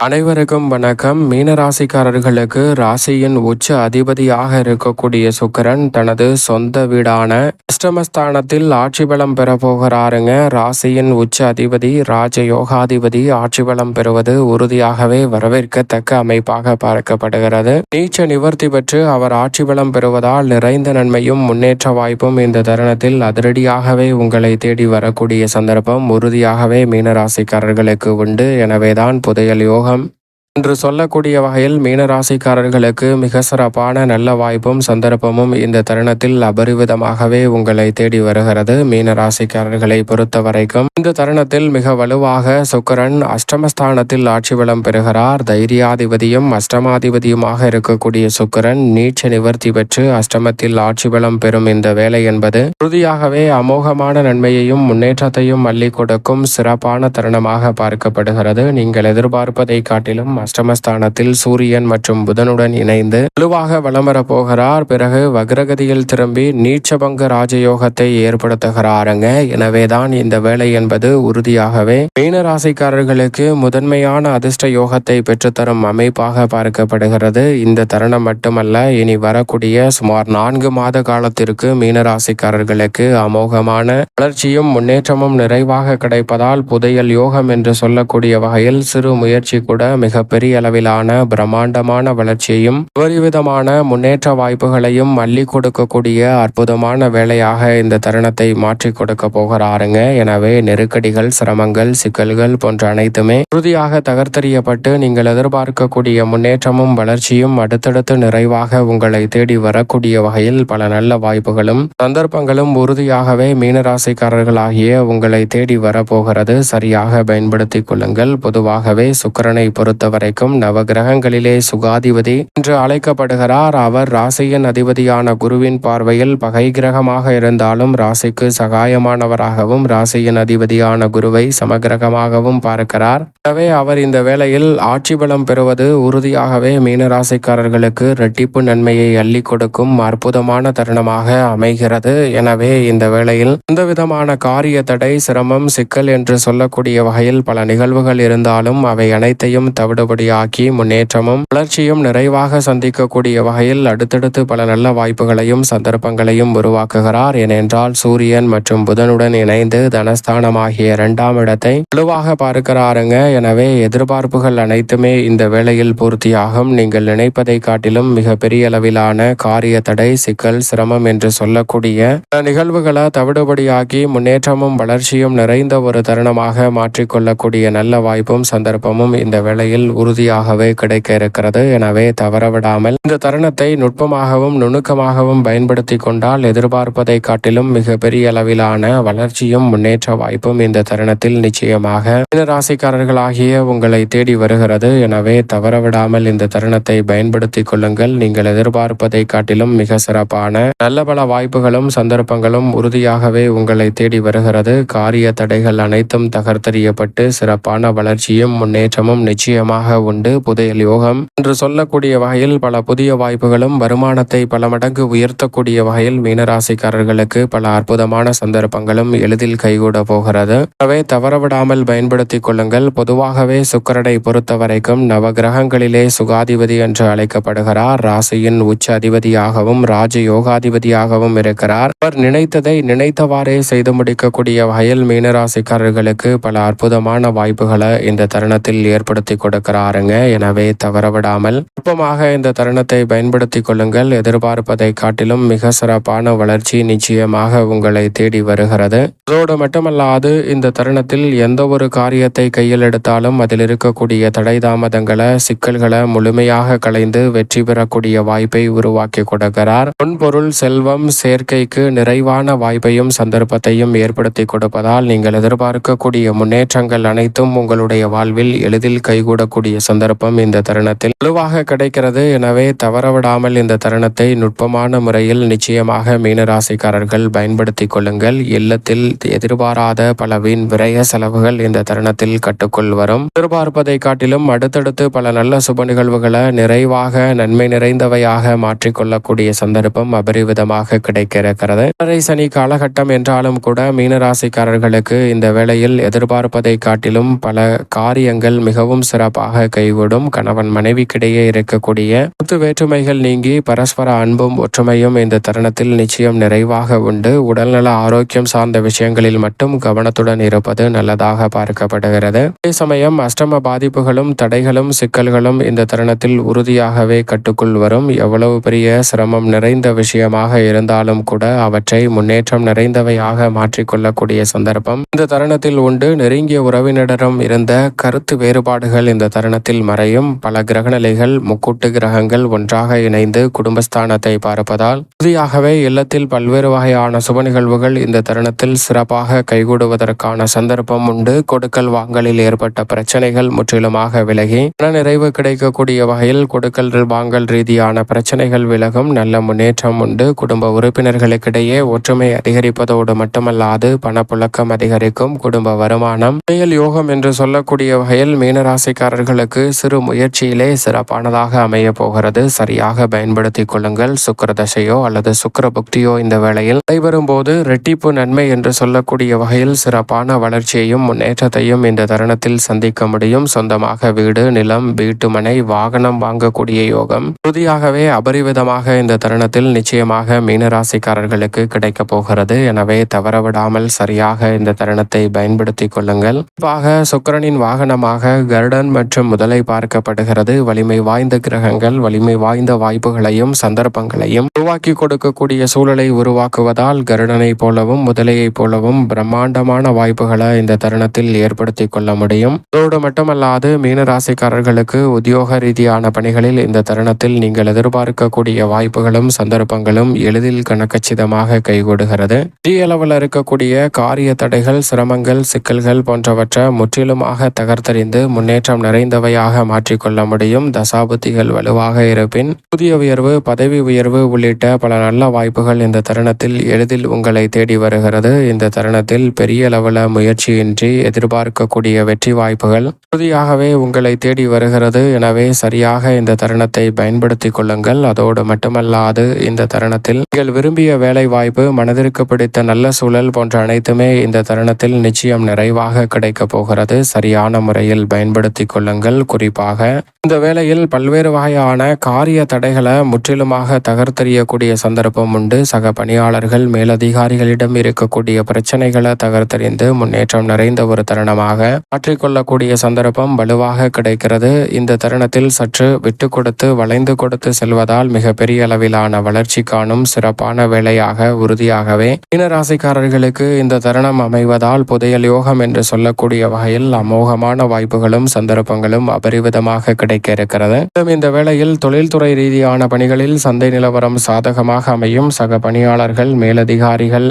அனைவருக்கும் வணக்கம். மீனராசிக்காரர்களுக்கு ராசியின் உச்ச அதிபதியாக இருக்கக்கூடிய சுக்கரன் தனது சொந்த வீடான அஷ்டமஸ்தானத்தில் ஆட்சி பலம் பெற போகிறாருங்க. ராசியின் உச்ச அதிபதி ராஜ யோகாதிபதி ஆட்சி பலம் பெறுவது உறுதியாகவே வரவேற்கத்தக்க அமைப்பாக பார்க்கப்படுகிறது. நீச்ச நிவர்த்தி பெற்று அவர் ஆட்சி பலம் பெறுவதால் நிறைந்த நன்மையும் முன்னேற்ற வாய்ப்பும் இந்த தருணத்தில் அதிரடியாகவே உங்களை தேடி வரக்கூடிய சந்தர்ப்பம் உறுதியாகவே மீனராசிக்காரர்களுக்கு உண்டு. எனவேதான் புதையல் யோகம் என்று சொல்லக்கூடிய வகையில் மீனராசிக்காரர்களுக்கு மிக சிறப்பான நல்ல வாய்ப்பும் சந்தர்ப்பமும் இந்த தருணத்தில் அபரிவிதமாகவே உங்களை தேடி வருகிறது. மீனராசிக்காரர்களை பொறுத்த வரைக்கும் இந்த தருணத்தில் மிக வலுவாக சுக்கரன் அஷ்டமஸ்தானத்தில் ஆட்சி வளம் பெறுகிறார். தைரியாதிபதியும் அஷ்டமாதிபதியுமாக இருக்கக்கூடிய சுக்கரன் நீச்ச நிவர்த்தி பெற்று அஷ்டமத்தில் ஆட்சி வளம் பெறும் இந்த வேலை என்பது உறுதியாகவே அமோகமான நன்மையையும் முன்னேற்றத்தையும் அள்ளி கொடுக்கும் சிறப்பான தருணமாக பார்க்கப்படுகிறது. நீங்கள் எதிர்பார்ப்பதை காட்டிலும் அஷ்டமஸ்தானத்தில் சூரியன் மற்றும் புதனுடன் இணைந்து வலுவாக வலம் வரப் போகிறார் பிறகு வக்ரகதியில் திரும்பி நீச்சபங்க ராஜயோகத்தை ஏற்படுத்துகிறாருங்க. எனவேதான் இந்த வேலை என்பது உறுதியாகவே மீனராசிக்காரர்களுக்கு முதன்மையான அதிர்ஷ்ட யோகத்தை பெற்றுத்தரும் அமைப்பாக பார்க்கப்படுகிறது. இந்த தருணம் மட்டுமல்ல இனி வரக்கூடிய சுமார் நான்கு மாத காலத்திற்கு மீனராசிக்காரர்களுக்கு அமோகமான வளர்ச்சியும் முன்னேற்றமும் நிறைவாக கிடைப்பதால் புதையல் யோகம் என்று சொல்லக்கூடிய வகையில் சிறு முயற்சி கூட மிக பெரிய அளவிலான பிரம்மாண்டமான வளர்ச்சியையும் விதமான முன்னேற்ற வாய்ப்புகளையும் மல்லி கொடுக்கக்கூடிய அற்புதமான வேலையாக இந்த தருணத்தை மாற்றி கொடுக்க போகிறாருங்க. எனவே நெருக்கடிகள் சிரமங்கள் சிக்கல்கள் போன்ற அனைத்துமே உறுதியாக தகர்த்தறியப்பட்டு நீங்கள் எதிர்பார்க்கக்கூடிய முன்னேற்றமும் வளர்ச்சியும் அடுத்தடுத்து நிறைவாக உங்களை தேடி வரக்கூடிய வகையில் பல நல்ல வாய்ப்புகளும் சந்தர்ப்பங்களும் உறுதியாகவே மீனராசிக்காரர்களாகிய உங்களை தேடி வரப்போகிறது சரியாக பயன்படுத்திக் கொள்ளுங்கள். பொதுவாகவே சுக்கரனை பொறுத்தவரை வரைக்கும் நவகிரகங்களிலே சுகாதிபதி என்று அழைக்கப்படுகிறார். அவர் ராசியின் அதிபதியான குருவின் பார்வையில் பகை கிரகமாக இருந்தாலும் ராசிக்கு சகாயமானவராகவும் ராசியின் அதிபதியான குருவை சமகிரகமாகவும் பார்க்கிறார். எனவே அவர் இந்த வேளையில் ஆட்சி பலம் பெறுவது உறுதியாகவே மீனராசிக்காரர்களுக்கு இரட்டிப்பு நன்மையை அள்ளி கொடுக்கும் அற்புதமான தருணமாக அமைகிறது. எனவே இந்த வேளையில் எந்த விதமான காரிய தடை சிரமம் சிக்கல் என்று சொல்லக்கூடிய வகையில் பல நிகழ்வுகள் இருந்தாலும் அவை அனைத்தையும் தவிடுபடி நல்லபடியாக்கி முன்னேற்றமும் வளர்ச்சியும் நிறைவாக சந்திக்கக்கூடிய வகையில் அடுத்தடுத்து பல நல்ல வாய்ப்புகளையும் சந்தர்ப்பங்களையும் உருவாக்குகிறார். ஏனென்றால் சூரியன் மற்றும் புதனுடன் இணைந்து தனஸ்தானமாகிய இரண்டாம் இடத்தை வலுவாக பார்க்கிறாருங்க. எனவே எதிர்பார்ப்புகள் அனைத்துமே இந்த வேளையில் பூர்த்தியாகும். நீங்கள் நினைப்பதை காட்டிலும் மிக பெரிய அளவிலான காரிய தடை சிக்கல் சிரமம் என்று சொல்லக்கூடிய நிகழ்வுகளை தவிடுபடியாக்கி முன்னேற்றமும் வளர்ச்சியும் நிறைந்த ஒரு தருணமாக மாற்றிக்கொள்ளக்கூடிய நல்ல வாய்ப்பும் சந்தர்ப்பமும் இந்த வேளையில் உறுதியாகவே கிடைக்க இருக்கிறது. எனவே தவறவிடாமல் இந்த தருணத்தை நுட்பமாகவும் நுணுக்கமாகவும் பயன்படுத்தி கொண்டால் எதிர்பார்ப்பதை காட்டிலும் மிக பெரிய அளவிலான வளர்ச்சியும் முன்னேற்ற வாய்ப்பும் இந்த தருணத்தில் நிச்சயமாக ராசிக்காரர்களாகிய உங்களை தேடி வருகிறது. எனவே தவறவிடாமல் இந்த தருணத்தை பயன்படுத்திக் கொள்ளுங்கள். நீங்கள் எதிர்பார்ப்பதை காட்டிலும் மிக சிறப்பான நல்ல பல வாய்ப்புகளும் சந்தர்ப்பங்களும் உறுதியாகவே உங்களை தேடி வருகிறது. காரிய தடைகள் அனைத்தும் தகர்த்தறியப்பட்டு சிறப்பான வளர்ச்சியும் முன்னேற்றமும் நிச்சயமாக உண்டு. புதையல் யோகம் என்று சொல்லக்கூடிய வகையில் பல புதிய வாய்ப்புகளும் வருமானத்தை பல மடங்கு உயர்த்தக்கூடிய வகையில் மீனராசிக்காரர்களுக்கு பல அற்புதமான சந்தர்ப்பங்களும் எளிதில் கைகூட போகிறது. எனவே தவறவிடாமல் பயன்படுத்திக் கொள்ளுங்கள். பொதுவாகவே சுக்கரனை பொறுத்த வரைக்கும் நவகிரகங்களிலே சுகாதிபதி என்று அழைக்கப்படுகிறார். ராசியின் உச்ச அதிபதியாகவும் ராஜ யோகாதிபதியாகவும் இருக்கிறார். அவர் நினைத்ததை நினைத்தவாறே செய்து முடிக்கக்கூடிய வகையில் மீனராசிக்காரர்களுக்கு பல அற்புதமான வாய்ப்புகளை இந்த தருணத்தில் ஏற்படுத்தி கொடுக்கிறார். வராருங்க. எனவே தவறவிடாமல் நுட்பமாக இந்த தருணத்தை பயன்படுத்திக் கொள்ளுங்கள். எதிர்பார்ப்பதை காட்டிலும் மிக சிறப்பான வளர்ச்சி நிச்சயமாக உங்களை தேடி வருகிறது. அதோடு மட்டுமல்லாது இந்த தருணத்தில் எந்த ஒரு காரியத்தை கையில் எடுத்தாலும் அதில் இருக்கக்கூடிய தடை தாமதங்களை சிக்கல்களை முழுமையாக களைந்து வெற்றி பெறக்கூடிய வாய்ப்பை உருவாக்கி கொடுக்கிறார். பொன்பொருள் செல்வம் சேர்க்கைக்கு நிறைவான வாய்ப்பையும் சந்தர்ப்பத்தையும் ஏற்படுத்தி கொடுப்பதால் நீங்கள் எதிர்பார்க்கக்கூடிய முன்னேற்றங்கள் அனைத்தும் உங்களுடைய வாழ்வில் எளிதில் கைகூடக்கூடிய கூடிய சந்தர்ப்பம் இந்த தருணத்தில் வலுவாக கிடைக்கிறது. எனவே தவறவிடாமல் இந்த தருணத்தை நுட்பமான முறையில் நிச்சயமாக மீனராசிக்காரர்கள் பயன்படுத்திக் கொள்ளுங்கள். இல்லத்தில் எதிர்பாராத பல வீண் விரய செலவுகள் இந்த தருணத்தில் கட்டுக்குள் வரும். எதிர்பார்ப்பதை காட்டிலும் அடுத்தடுத்து பல நல்ல சுப நிகழ்வுகளை நிறைவாக நன்மை நிறைந்தவையாக மாற்றிக்கொள்ளக்கூடிய சந்தர்ப்பம் அபரிவிதமாக கிடைக்கிறது சனி காலகட்டம் என்றாலும் கூட மீனராசிக்காரர்களுக்கு இந்த வேளையில் எதிர்பார்ப்பதை காட்டிலும் பல காரியங்கள் மிகவும் சிறப்பாக சிறப்பாக கைகூடும். கணவன் மனைவிக்கிடையே இருக்கக்கூடிய கருத்து வேற்றுமைகள் நீங்கி பரஸ்பர அன்பும் ஒற்றுமையும் இந்த தருணத்தில் நிச்சயம் நிறைவாக உண்டு. உடல்நல ஆரோக்கியம் சார்ந்த விஷயங்களில் மட்டும் கவனத்துடன் இருப்பது நல்லதாக பார்க்கப்படுகிறது. அதே சமயம் அஷ்டம பாதிப்புகளும் தடைகளும் சிக்கல்களும் இந்த தருணத்தில் உறுதியாகவே கட்டுக்குள் வரும். எவ்வளவு பெரிய சிரமம் நிறைந்த விஷயமாக இருந்தாலும் கூட அவற்றை முன்னேற்றம் நிறைந்தவையாக மாற்றிக்கொள்ளக்கூடிய சந்தர்ப்பம் இந்த தருணத்தில் உண்டு. நெருங்கிய உறவினரிடம் இருந்த கருத்து வேறுபாடுகள் இந்த தருணத்தில் மறையும் பல கிரகநிலைகள் முக்கூட்டு கிரகங்கள் ஒன்றாக இணைந்து குடும்பஸ்தானத்தை பார்ப்பதால் உறுதியாகவே இல்லத்தில் பல்வேறு வகையான சுப நிகழ்வுகள் இந்த தருணத்தில் சிறப்பாக கைகூடுவதற்கான சந்தர்ப்பம் உண்டு. கொடுக்கல் வாங்கலில் ஏற்பட்ட பிரச்சனைகள் முற்றிலுமாக விலகி மனநிறைவு கிடைக்கக்கூடிய வகையில் கொடுக்கல் வாங்கல் ரீதியான பிரச்சனைகள் விலகும் நல்ல முன்னேற்றம் உண்டு. குடும்ப உறுப்பினர்களுக்கிடையே ஒற்றுமை அதிகரிப்பதோடு மட்டுமல்லாது பணப்புழக்கம் அதிகரிக்கும். குடும்ப வருமானம் யோகம் என்று சொல்லக்கூடிய வகையில் மீனராசிக்காரர்கள் மீனராசிக்காரர்களுக்கு சிறு முயற்சியிலே சிறப்பானதாக அமைய போகிறது. சரியாக பயன்படுத்தி கொள்ளுங்கள். சுக்கர தசையோ அல்லது சுக்கர புக்தியோ இந்த வேளையில் நடைபெறும் போது ரெட்டிப்பு நன்மை என்று சொல்லக்கூடிய வகையில் சிறப்பான வளர்ச்சியையும் முன்னேற்றத்தையும் இந்த தருணத்தில் சந்திக்க முடியும். சொந்தமாக வீடு நிலம் வீட்டுமனை வாகனம் வாங்கக்கூடிய யோகம் உறுதியாகவே அபரிவிதமாக இந்த தருணத்தில் நிச்சயமாக மீனராசிக்காரர்களுக்கு கிடைக்கப் போகிறது. எனவே தவறவிடாமல் சரியாக இந்த தருணத்தை பயன்படுத்திக் கொள்ளுங்கள். குறிப்பாக சுக்கிரனின் வாகனமாக கருடன் மற்றும் முதலை பார்க்கப்படுகிறது. வலிமை வாய்ந்த கிரகங்கள் வலிமை வாய்ந்த வாய்ப்புகளையும் சந்தர்ப்பங்களையும் உருவாக்கி கொடுக்கக்கூடிய சூழலை உருவாக்குவதால் கருடனை போலவும் முதலையைப் போலவும் பிரம்மாண்டமான வாய்ப்புகளை இந்த தருணத்தில் ஏற்படுத்தி கொள்ள முடியும். அதோடு மட்டுமல்லாது மீனராசிக்காரர்களுக்கு உத்தியோக ரீதியான பணிகளில் இந்த தருணத்தில் நீங்கள் எதிர்பார்க்கக்கூடிய வாய்ப்புகளும் சந்தர்ப்பங்களும் எளிதில் கணக்கச்சிதமாக கைகூடுகிறது. பெரிய அளவில் இருக்கக்கூடிய காரிய தடைகள் சிரமங்கள் சிக்கல்கள் போன்றவற்றை முற்றிலுமாக தகர்த்தறிந்து முன்னேற்றம் நிறைந்தவையாக மாற்றிக்கொள்ள முடியும். தசாபுத்திகள் வலுவாக இருப்பின் புதிய உயர்வு பதவி உயர்வு உள்ளிட்ட பல நல்ல வாய்ப்புகள் இந்த தருணத்தில் எளிதில் உங்களை தேடி வருகிறது. இந்த தருணத்தில் பெரிய அளவில் முயற்சியின்றி எதிர்பார்க்கக்கூடிய வெற்றி வாய்ப்புகள் உறுதியாகவே உங்களை தேடி வருகிறது. எனவே சரியாக இந்த தருணத்தை பயன்படுத்திக் கொள்ளுங்கள். அதோடு மட்டுமல்லாது இந்த தருணத்தில் நீங்கள் விரும்பிய வேலை வாய்ப்பு மனதிற்கு பிடித்த நல்ல சூழல் போன்ற அனைத்துமே இந்த தருணத்தில் நிச்சயம் நிறைவாக கிடைக்கப் போகிறது. சரியான முறையில் பயன்படுத்திக் கொள்ளுங்கள். குறிப்பாக இந்த வேளையில் பல்வேறு வகையான காரிய தடைகளை முற்றிலுமாக தகர்த்தெறியக்கூடிய சந்தர்ப்பம் உண்டு. சக பணியாளர்கள் மேலதிகாரிகளிடம் இருக்கக்கூடிய பிரச்சனைகளை தகர்த்தெறிந்து முன்னேற்றம் நிறைந்த ஒரு தருணமாக மாற்றிக்கொள்ளக்கூடிய சந்தர்ப்பம் வலுவாக கிடைக்கிறது. இந்த தருணத்தில் சற்று விட்டு கொடுத்து வளைந்து கொடுத்து செல்வதால் மிகப்பெரிய அளவிலான வளர்ச்சி காணும் சிறப்பான வேலையாக உறுதியாகவே மீனராசிக்காரர்களுக்கு இந்த தருணம் அமைவதால் புதையல் யோகம் என்று சொல்லக்கூடிய வகையில் அமோகமான வாய்ப்புகளும் சந்தர்ப்பங்கள் சந்தர்ப்பங்களும் அபரிவிதமாக கிடைக்க இருக்கிறது இந்த வேளையில் தொழில்துறை ரீதியான பணிகளில் சந்தை நிலவரம் சாதகமாக அமையும். சக பணியாளர்கள் மேலதிகாரிகள்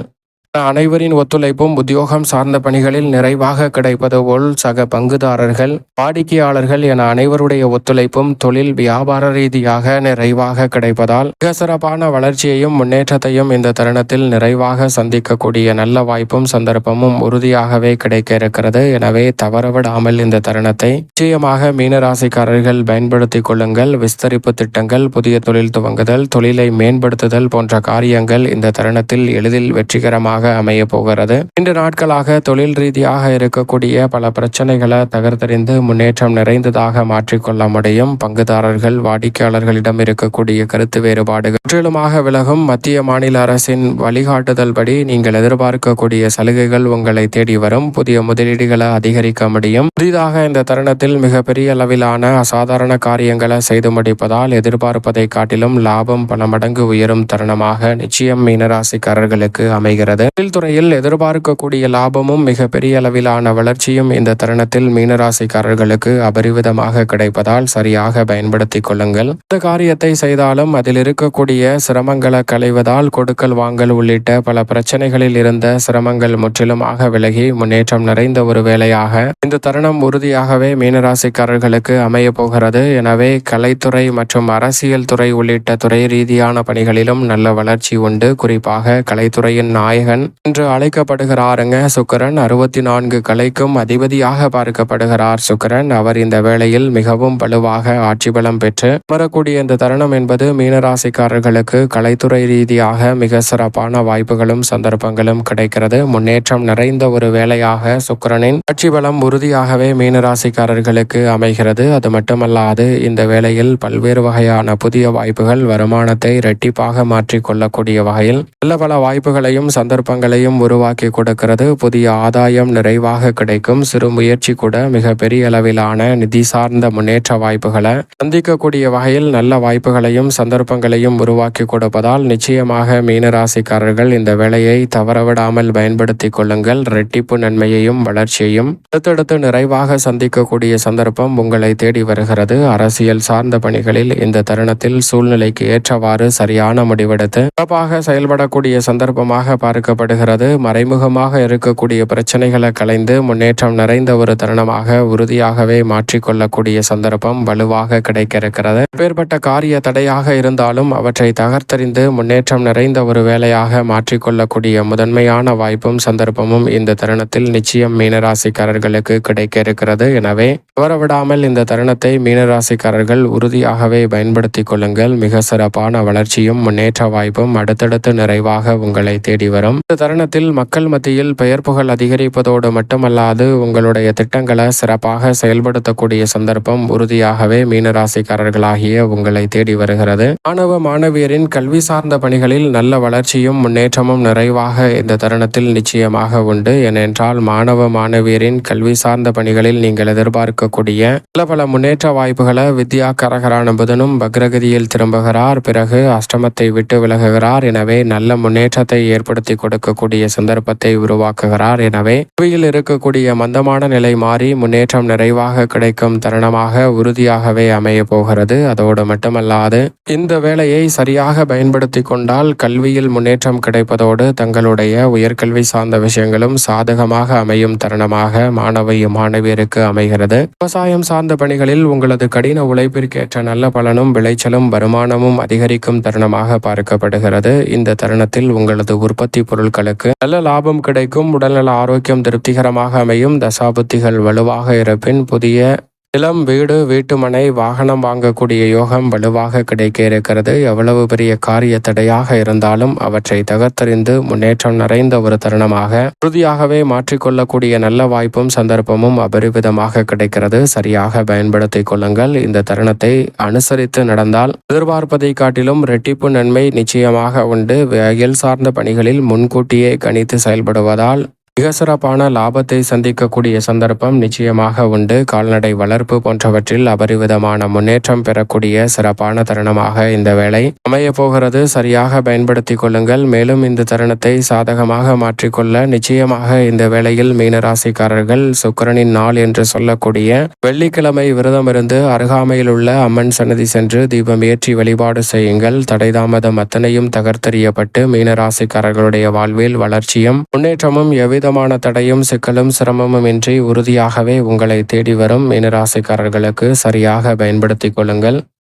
அனைவரின் ஒத்துழைப்பும் உத்தியோகம் சார்ந்த பணிகளில் நிறைவாக கிடைப்பது போல் சக பங்குதாரர்கள் வாடிக்கையாளர்கள் என அனைவருடைய ஒத்துழைப்பும் தொழில் வியாபார ரீதியாக நிறைவாக கிடைப்பதால் மிக சிறப்பான வளர்ச்சியையும் முன்னேற்றத்தையும் இந்த தருணத்தில் நிறைவாக சந்திக்கக்கூடிய நல்ல வாய்ப்பும் சந்தர்ப்பமும் உறுதியாகவே கிடைக்க இருக்கிறது. எனவே தவறவிடாமல் இந்த தருணத்தை நிச்சயமாக மீனராசிக்காரர்கள் பயன்படுத்திக் கொள்ளுங்கள். விஸ்தரிப்பு திட்டங்கள் புதிய தொழில் துவங்குதல் தொழிலை மேம்படுத்துதல் போன்ற காரியங்கள் இந்த தருணத்தில் எளிதில் வெற்றிகரமாக அமைய போகிறது. இன்று நாட்களாக தொழில் ரீதியாக இருக்கக்கூடிய பல பிரச்சனைகளை தகர்த்தறிந்து முன்னேற்றம் நிறைந்ததாக மாற்றிக்கொள்ள முடியும். பங்குதாரர்கள் வாடிக்கையாளர்களிடம் இருக்கக்கூடிய கருத்து வேறுபாடுகள் முற்றிலுமாக விலகும். மத்திய மாநில அரசின் வழிகாட்டுதல் படி நீங்கள் எதிர்பார்க்கக்கூடிய சலுகைகள் உங்களை தேடி வரும். புதிய முதலீடுகளை அதிகரிக்க முடியும். புதிதாக இந்த தருணத்தில் மிகப்பெரிய அளவிலான அசாதாரண காரியங்களை செய்து முடிப்பதால் எதிர்பார்ப்பதை காட்டிலும் லாபம் பல மடங்கு உயரும் தருணமாக நிச்சயம் மீனராசிக்காரர்களுக்கு அமைகிறது. தொழில்துறையில் எதிர்பார்க்கக்கூடிய லாபமும் மிகப்பெரிய அளவிலான வளர்ச்சியும் இந்த தருணத்தில் மீனராசிக்காரர்களுக்கு அபரிவிதமாக கிடைப்பதால் சரியாக பயன்படுத்திக் கொள்ளுங்கள். இந்த காரியத்தை செய்தாலும் அதில் இருக்கக்கூடிய சிரமங்களை களைவதால் கொடுக்கல் வாங்கல் உள்ளிட்ட பல பிரச்சனைகளில் இருந்த சிரமங்கள் முற்றிலுமாக விலகி முன்னேற்றம் நிறைந்த ஒரு வேலையாக இந்த தருணம் உறுதியாகவே மீனராசிக்காரர்களுக்கு அமைய போகிறது. எனவே கலைத்துறை மற்றும் அரசியல் துறை உள்ளிட்ட துறை ரீதியான பணிகளிலும் நல்ல வளர்ச்சி உண்டு. குறிப்பாக கலைத்துறையின் நாயகன் என்று அழைக்கப்படுகிறாருங்க. சுக்கரன் அறுபத்தி நான்கு கலைக்கும் அதிபதியாக பார்க்கப்படுகிறார். சுக்கரன் அவர் இந்த வேளையில் மிகவும் வலுவாக ஆட்சி பலம் பெற்று வரக்கூடிய இந்த தருணம் என்பது மீனராசிக்காரர்களுக்கு கலைத்துறை ரீதியாக மிக சிறப்பான வாய்ப்புகளும் சந்தர்ப்பங்களும் கிடைக்கிறது. முன்னேற்றம் நிறைந்த ஒரு வேலையாக சுக்கரனின் ஆட்சி பலம் உறுதியாகவே மீனராசிக்காரர்களுக்கு அமைகிறது. அது மட்டுமல்லாது இந்த வேளையில் பல்வேறு வகையான புதிய வாய்ப்புகள் வருமானத்தை இரட்டிப்பாக மாற்றிக் கொள்ளக்கூடிய வகையில் நல்ல பல வாய்ப்புகளையும் சந்தர்ப்பங்களையும் உருவாக்கி கொடுக்கிறது. புதிய ஆதாயம் நிறைவாக கிடைக்கும். சிறு முயற்சி கூட மிக பெரிய அளவிலான நிதி சார்ந்த முன்னேற்ற வாய்ப்புகளை சந்திக்கக்கூடிய வகையில் நல்ல வாய்ப்புகளையும் சந்தர்ப்பங்களையும் உருவாக்கி கொடுப்பதால் நிச்சயமாக மீனராசிக்காரர்கள் இந்த வேலையை தவறவிடாமல் பயன்படுத்திக் கொள்ளுங்கள். ரெட்டிப்பு நன்மையையும் வளர்ச்சியையும் அடுத்தடுத்து நிறைவாக சந்திக்கக்கூடிய சந்தர்ப்பம் உங்களை தேடி வருகிறது. அரசியல் சார்ந்த பணிகளில் இந்த தருணத்தில் சூழ்நிலைக்கு ஏற்றவாறு சரியான முடிவெடுத்து சிறப்பாக செயல்படக்கூடிய சந்தர்ப்பமாக பார்க்கப்படும் பார்க்கப்படுகிறது மறைமுகமாக இருக்கக்கூடிய பிரச்சனைகளை கலைந்து முன்னேற்றம் நிறைந்த ஒரு தருணமாக உறுதியாகவே மாற்றிக்கொள்ளக்கூடிய சந்தர்ப்பம் வலுவாக கிடைக்க இருக்கிறது எப்பேற்பட்ட காரிய தடையாக இருந்தாலும் அவற்றை தகர்த்தறிந்து முன்னேற்றம் நிறைந்த ஒரு வேலையாக மாற்றிக்கொள்ளக்கூடிய முதன்மையான வாய்ப்பும் சந்தர்ப்பமும் இந்த தருணத்தில் நிச்சயம் மீனராசிக்காரர்களுக்கு கிடைக்க இருக்கிறது எனவே தவறவிடாமல் இந்த தருணத்தை மீனராசிக்காரர்கள் உறுதியாகவே பயன்படுத்திக் கொள்ளுங்கள். மிக சிறப்பான வளர்ச்சியும் முன்னேற்ற வாய்ப்பும் அடுத்தடுத்து நிறைவாக உங்களை தேடி வரும். இந்த தருணத்தில் மக்கள் மத்தியில் பெயர் புகழ் அதிகரிப்பதோடு மட்டுமல்லாது உங்களுடைய திட்டங்களை சிறப்பாக செயல்படுத்தக்கூடிய சந்தர்ப்பம் உறுதியாகவே மீனராசிக்காரர்களாகிய உங்களை தேடி வருகிறது. மாணவ மாணவியரின் கல்வி சார்ந்த பணிகளில் நல்ல வளர்ச்சியும் முன்னேற்றமும் நிறைவாக இந்த தருணத்தில் நிச்சயமாக உண்டு. ஏனென்றால் மாணவ மாணவியரின் கல்வி சார்ந்த பணிகளில் நீங்கள் எதிர்பார்க்கக்கூடிய பல பல முன்னேற்ற வாய்ப்புகளை வித்யா கரகரான புதனும் பக்ரகதியில் திரும்புகிறார். பிறகு அஷ்டமத்தை விட்டு விலகுகிறார். எனவே நல்ல முன்னேற்றத்தை ஏற்படுத்தி கொடுக்கக்கூடிய சந்தர்ப்பத்தை உருவாக்குகிறார். எனவே புவியில் இருக்கக்கூடிய மந்தமான நிலை மாறி முன்னேற்றம் நிறைவாக கிடைக்கும் தருணமாக உறுதியாகவே அமைய போகிறது. அதோடு மட்டுமல்லாது இந்த வேலையை சரியாக பயன்படுத்தி கொண்டால் கல்வியில் முன்னேற்றம் கிடைப்பதோடு தங்களுடைய உயர்கல்வி சார்ந்த விஷயங்களும் சாதகமாக அமையும் தருணமாக மாணவியும் மாணவியருக்கு அமைகிறது. விவசாயம் சார்ந்த பணிகளில் உங்களது கடின உழைப்பிற்கேற்ற நல்ல பலனும் விளைச்சலும் வருமானமும் அதிகரிக்கும் தருணமாக பார்க்கப்படுகிறது. இந்த தருணத்தில் உங்களது உற்பத்தி பொருள் பொருட்களுக்கு. நல்ல லாபம் கிடைக்கும் உடல்நல ஆரோக்கியம் திருப்திகரமாக அமையும் தசாபுத்திகள் வலுவாக இருப்பின் புதிய நிலம் வீடு வீட்டுமனை வாகனம் வாங்கக்கூடிய யோகம் வலுவாக கிடைக்க இருக்கிறது எவ்வளவு பெரிய காரிய தடையாக இருந்தாலும் அவற்றை தகர்த்தறிந்து முன்னேற்றம் நிறைந்த ஒரு தருணமாக உறுதியாகவே மாற்றிக்கொள்ளக்கூடிய நல்ல வாய்ப்பும் சந்தர்ப்பமும் அபரிவிதமாக கிடைக்கிறது. சரியாக பயன்படுத்திக் கொள்ளுங்கள். இந்த தருணத்தை அனுசரித்து நடந்தால் எதிர்பார்ப்பதை காட்டிலும் ரெட்டிப்பு நன்மை நிச்சயமாக உண்டு. வயல் சார்ந்த பணிகளில் முன்கூட்டியே கணித்து செயல்படுவதால் மிக சிறப்பான லாபத்தை சந்திக்கக்கூடிய சந்தர்ப்பம் நிச்சயமாக உண்டு. கால்நடை வளர்ப்பு போன்றவற்றில் அபரிவிதமான முன்னேற்றம் பெறக்கூடிய சிறப்பான தருணமாக இந்த வேலை அமைய போகிறது. சரியாக பயன்படுத்திக் கொள்ளுங்கள். மேலும் இந்த தருணத்தை சாதகமாக மாற்றிக்கொள்ள நிச்சயமாக இந்த வேளையில் மீனராசிக்காரர்கள் சுக்கரனின் நாள் என்று சொல்லக்கூடிய வெள்ளிக்கிழமை விரதமிருந்து அருகாமையில் உள்ள அம்மன் சன்னதி சென்று தீபம் ஏற்றி வழிபாடு செய்யுங்கள். தடைதாமதம் அத்தனையும் தகர்த்தெறியப்பட்டு மீனராசிக்காரர்களுடைய வாழ்வில் வளர்ச்சியும் முன்னேற்றமும் எவ்வித விதமான தடையும் சிக்கலும் சிரமமும் இன்றி உறுதியாகவே உங்களை தேடி வரும் மீனராசிக்காரர்களுக்கு சரியாக பயன்படுத்திக் கொள்ளுங்கள்.